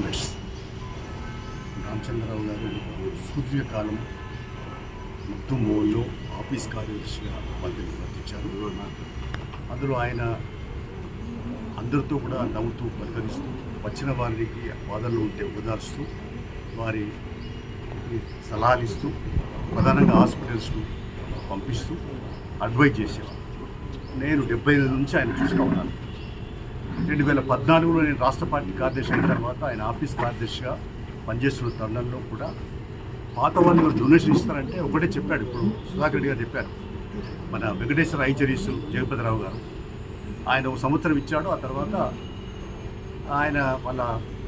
Comments Ramachandra Rao గారు సూర్యకాలం ముద్దు మోల్లో office కార్యదర్శిగా పదవి నిర్వర్తించారు అందులో ఆయన అందరితో కూడా నవ్వుతూ పలకరిస్తూ వచ్చిన వారికి బాధలు ఉంటే ఓదార్స్తూ వారి సలహాలు ఇస్తూ ప్రధానంగా హాస్పిటల్స్కు పంపిస్తూ అడ్వైజ్ చేసేవారు. నేను డెబ్బై ఐదు నుంచి ఆయన చూస్తూ ఉన్నాను. రెండు వేల పద్నాలుగులో నేను రాష్ట్ర పార్టీ కార్యదర్శి అయిన తర్వాత ఆయన ఆఫీస్ కార్యదర్శిగా పనిచేస్తున్న తరుణంలో కూడా పాత వాళ్ళు డొనేషన్ ఇస్తారంటే ఒకటే చెప్పాడు ఇప్పుడు సుధాకర్ రెడ్డి గారు చెప్పారు. మన వెంకటేశ్వర ఐచరీసు జగపతిరావు గారు. ఆయన ఒక సంవత్సరం ఇచ్చాడు ఆ తర్వాత ఆయన వాళ్ళ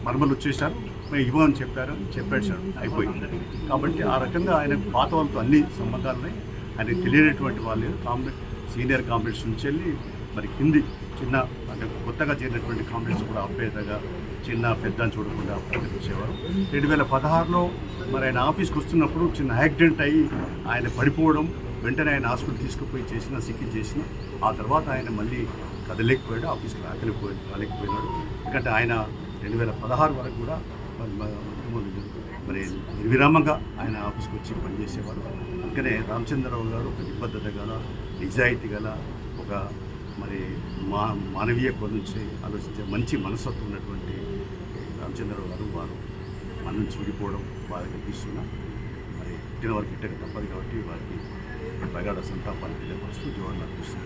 మర్మలు వచ్చేసారు మేము ఇవ్వమని చెప్పారు చెప్పాడు సార్ అయిపోయింది. కాబట్టి ఆ రకంగా ఆయన పాత వాళ్ళతో అన్ని సంబంధాలని ఆయన తెలియనటువంటి వాళ్ళు కాంగ్రెస్ సీనియర్ కాంగ్రెస్ నుంచి వెళ్ళి మరి కింది చిన్న అంటే కొత్తగా చేరినటువంటి కాంగ్రెస్ కూడా అభ్యర్థగా చిన్న పెద్ద అని చూడకుండా ప్రకటించేవారు రెండు వేల పదహారులో మరి ఆయన ఆఫీస్కి వస్తున్నప్పుడు చిన్న యాక్సిడెంట్ అయ్యి ఆయన పడిపోవడం వెంటనే ఆయన హాస్పిటల్ తీసుకుపోయి చేసిన సిక్కి చేసిన ఆ తర్వాత ఆయన మళ్ళీ కదలేకపోయాడు ఆఫీస్కి రాకలేకపోయి రాలేకపోయినాడు. ఎందుకంటే ఆయన రెండు వేల పదహారు వరకు కూడా మరి మరి నిర్విరామంగా ఆయన ఆఫీస్కి వచ్చి పనిచేసేవారు. అందుకనే రామచంద్రరావు గారు ఒక నిబద్ధత గల నిజాయితీ గల ఒక మా మానవీయ కోణం నుంచి ఆలోచించే మంచి మనస్తత్వం ఉన్నటువంటి రామచంద్రరావు గారు వారు మన నుంచి విడిపోవడం బాధ కనిపిస్తున్నా మరి పుట్టిన వారికి ఇట్టక తప్పదు కాబట్టి వారికి ప్రగాఢ సంతాపాన్ని తెలియపరుస్తూ జవాన్ అర్పిస్తూ